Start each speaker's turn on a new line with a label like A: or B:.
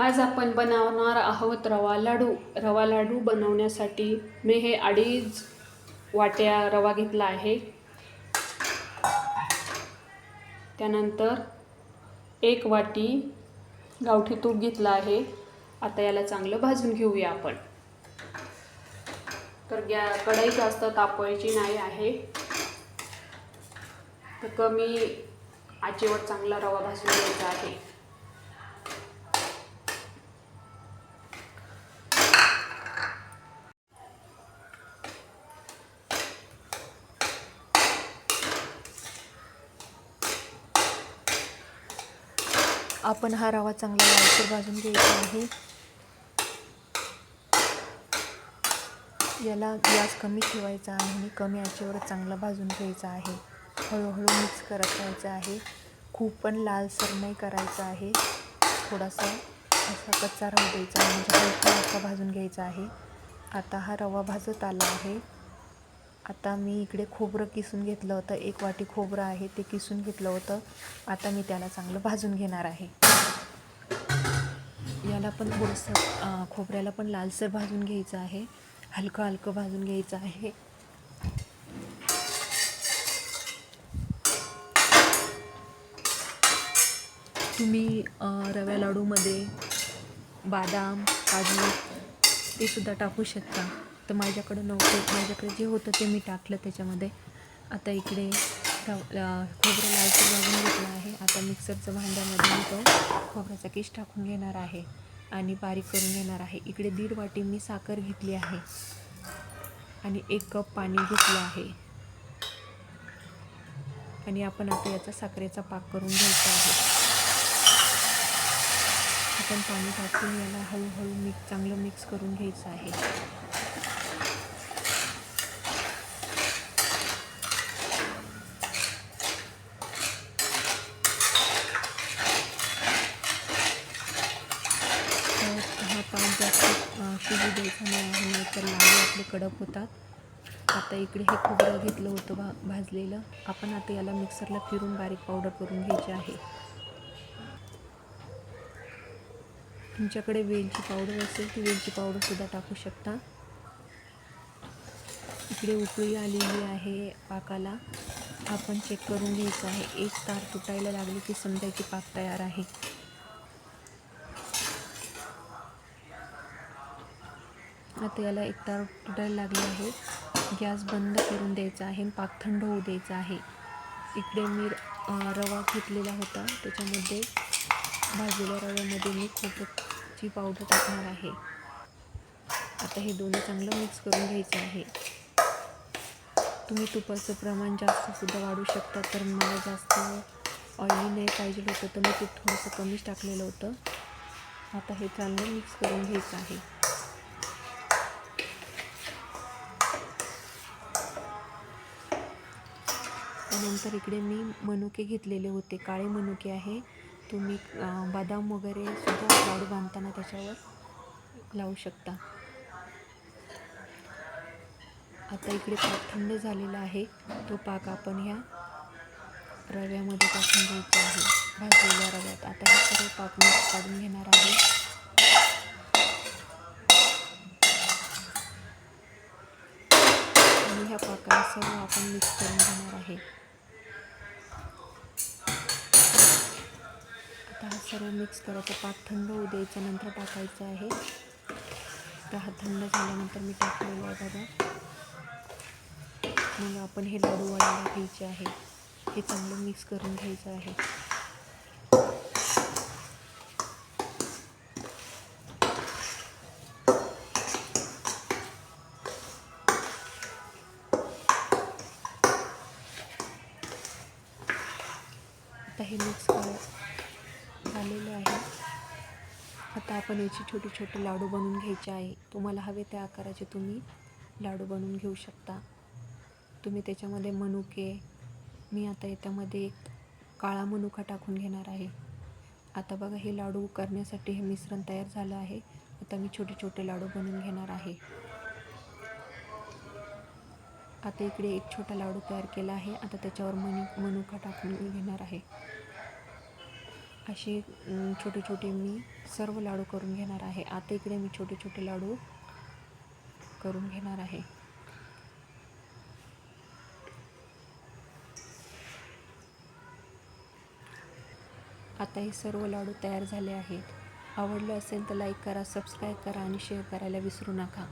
A: आज आपण बनवणार आहोत रवा लाडू. रवा लाडू बनवण्यासाठी मी हे अडीच वाट्या रवा घेतला आहे. त्यानंतर एक वाटी गावठी तूप घेतलं आहे. आता याला चांगलं भाजून घेऊया आपण. तर गॅ कढई जास्त तापवायची नाही आहे. तर कमी आचेवर चांगला रवा भाजून घ्यायचा आहे.
B: आपण हा रवा चांगला लालसर भाजून घ्यायचा आहे. याला गॅस कमी ठेवायचा आहे आणि कमी आचेवर चांगला भाजून घ्यायचा आहे. हळूहळू मिक्स करत राहायचं आहे. खूप पण लालसर नाही करायचं आहे. थोडासा असा कच्चा राहू द्यायचा आहे. म्हणजे हलका हलका भाजून घ्यायचा आहे. आता हा रवा भाजत आला आहे. आता मी इकडे खोबरं किसून घेतलं होतं. एक वाटी खोबरं आहे ते किसून घेतलं होतं. आता मी त्याला चांगलं भाजून घेणार आहे. याला पण थोडंसं खोबऱ्याला पण लालसर भाजून घ्यायचं आहे. हलकं हलकं भाजून घ्यायचं आहे. तुम्ही रव्या लाडूमध्ये बादाम काजू ते सुद्धा टाकू शकता. तर माझ्याकडं नव्हतं. माझ्याकडे जे होतं ते मी टाकलं त्याच्यामध्ये. आता इकडे खोबरं लालसर भाजून घेतलं आहे. आता मिक्सरचं भांड्यामध्ये मी तो खोबऱ्याचा किस टाकून घेणार आहे आणि बारीक करून घेणार आहे. इकडे दीड वाटी मी साखर घेतली आहे आणि एक कप पाणी घेतलं आहे. आणि आपण आता याचा साखरेचा पाक करून घ्यायचा आहे. आपण पाणी टाकून याला हळूहळू मिक्स चांगलं मिक्स करून घ्यायचं आहे तर हा पाक जास्त अं, द्यायचा नाही आहे लाडू आपले कडक होतात. आता इकडे हे खोबरं घेतलं होतं भा भाजलेलं. आपण आता याला मिक्सरला फिरून बारीक पावडर करून घ्यायची आहे. तुमच्याकडे वेलची पावडर असेल ती वेलची पावडरसुद्धा टाकू शकता. इकडे उकळी आलेली आहे पाकाला. आपण चेक करून घ्यायचं आहे. एक तार तुटायला लागली की समजायची पाक तयार आहे. आता याला एक तार तुटायला लागले आहे. गॅस बंद करून द्यायचा आहे. पाक थंड होऊ द्यायचा आहे. इकडे मी रवा घेतलेला होता. त्याच्यामध्ये भाजलेल्या रव्यामध्ये मी खोबऱ्याची पावडर टाकणार आहे. आता हे दोन्ही चांगलं मिक्स करून घ्यायचं आहे. तुम्ही तुपाचं प्रमाण जास्तसुद्धा वाढू शकता. तर मला जास्त ऑइली नाही पाहिजे होतं. तर मी ते थोडंसं कमीच टाकलेलं होतं. आता हे चांगलं मिक्स करून घ्यायचं आहे. त्यानंतर इकडे मी मनुके घेतलेले होते. काळे मनुके आहे. तुम्ही बदाम वगैरे सुद्धा लाडू बांधताना त्याच्यावर लावू शकता. आता इकडे पाक थंड झालेला आहे. तो पाक आपण ह्या रव्यामध्ये टाकून घ्यायचा आहे. भाजलेल्या रव्यात. आता हे सर्व पाक मी काढून घेणार आहे. आणि ह्या पाकाला सर्व आपण मिक्स करून घेणार आहे. आता हा सर्व मिक्स करायचा पाक थंड होऊ द्यायचा नंतर टाकायचं आहे. तर हा थंड झाल्यानंतर मी टाकलेला आहे बघा. मग आपण हे लाडू वळायला घ्यायचे आहे. हे चांगलं मिक्स करून घ्यायचं आहे. आता हे मिक्स करा. झालेले आहे. आता आपण याचे छोटे छोटे लाडू बनवून घ्यायचे आहे. तुम्हाला हवे त्या आकाराचे तुम्ही लाडू बनवून घेऊ शकता. तुम्ही त्याच्यामध्ये मनुके मी आता याच्यामध्ये एक काळा मनुका टाकून घेणार आहे. आता बघा हे लाडू करण्यासाठी हे मिश्रण तयार झालं आहे. आता मी छोटे छोटे लाडू बनवून घेणार आहे. आता इकडे एक छोटा लाडू तयार केला आहे. आता त्याच्यावर मनी मनुका टाकून घेणार आहे. अशी छोटे छोटे मी सर्व लाडू करून घेणार आहे. आता इकडे मी छोटे छोटे लाडू करून घेणार आहे. आता हे सर्व लाडू तयार झाले आहेत. आवडलं असेल तर लाईक करा सबस्क्राईब करा आणि शेअर करायला विसरू नका.